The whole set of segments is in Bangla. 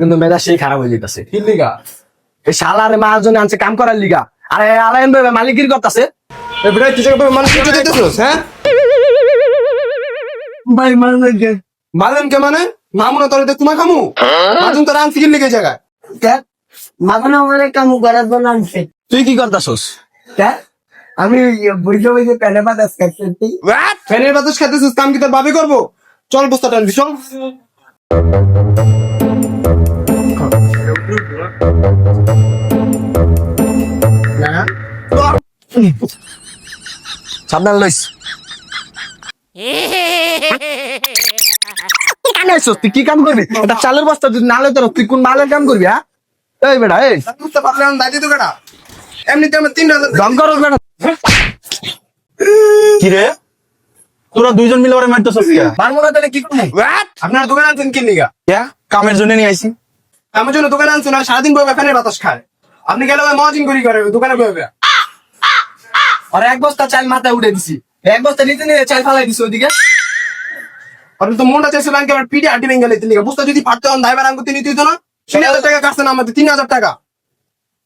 কিন্তু মেজা সেই খারাপ হয়ে যেতেছে কি লিগা? এই শালারে মাহাজন আনছে কাম করার লিগা। আরে আলাইন ভাই মালিকির করতেছে? এ বেটা তুই জায়গা মানুষ কিছু দিতেছিস হ্যাঁ? ভাই মানে মালেন কে মানে? মামুনা তোর তোমা খামু মাজুন তোর আনছি কি লিগে জায়গা মাখন আমার কাম করার জন্য আনছে। তুই কি করতেছস? তা? আমি বুঝতে বুঝতে পেলে বাতাস খাচ্ছি ফ্যানের বাতাস খাইতেছিস কাম কি তোর ভাবি করব? চল বস্তা টানবি চল। সাবধান লইস। তুই? কি কাম করবি? এটা চালের বস্তা তুই নালে তোর তুই কোন মালের কাম করবি হ্যাঁ? এই বেটা এই। বুঝতে পারলে আমি দায়িত্ব কেটা এমনিতে আমার তিন হাজার দম করস বেটা। কি রে? তোরা দুইজন মিলে ওরে মারতেছস কে মারমো না তাহলে কি করব? আপনার দোকান আনছেন কি কে? কামের জন্য নিয়ে আইছি। আমার জন্য দোকানে আনছেন আর সারাদিন বয়ে ফ্যানের বাতাস খায়। আপনি গেলে মজিং করি করে দোকানে বয়ে আর এক বস্তা চাল মাথায় উঠে দিছি। এক বস্তা নিতে নিয়ে চাল ফালাই দিছি ওইদিকে। আপনি তো মনটা চাইছে ব্যাংকে আবার পিঠে আটি ভেঙে লেতে লিগা বুঝতে যদি ফাটতে হন দাইবার আঙ্গুতে নিতে হইতো না। তিন হাজার টাকা কাটছেন আমাদের তিন হাজার টাকা।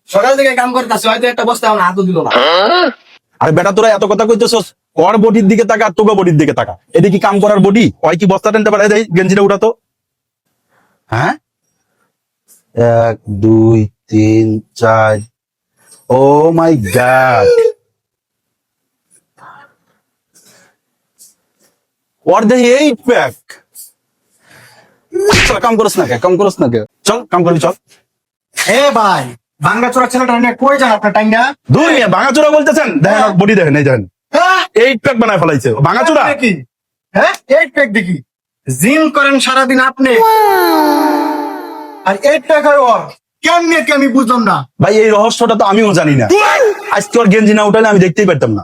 সকাল থেকে কাম করতেছি হয়তো একটা বস্তা আমার হাতও দিল না। আরে বেটা তোরা এত কথা কইতেছস ওর বডির দিকে তাকা আর তোকে বডির দিকে তাকা। এদিকে কি কাম করার বডি? ওই কি বস্তা টেনতে পারে দেই গেঞ্জিটা উঠাতো। হ্যাঁ? এক দুই তিন চার। Oh my God. Eight pack চল কাম করস না কে কাম করস না কে। চল কাম করবি চল। এ ভাই ভাঙ্গা চোরা ছেলেটা নিয়ে কই যান আপনার টাইঙ্গা দূর নিয়ে ভাঙাচোরা বলতেছেন। দেখেন বডি দেখেন এই দেখেন। এইট প্যাক বানায় ফেলাইছে। ভাঙাচোরা কি হ্যাঁ এইট প্যাক দেখি। জিম করেন সারাদিন আপনি। আর এর টাকার ওর কেমনে কি আমি বুঝলাম না? ভাই এই রহস্যটা তো আমিও জানি না। আজকে ওর গেঞ্জি না উঠালে আমি দেখতেই পারতাম না।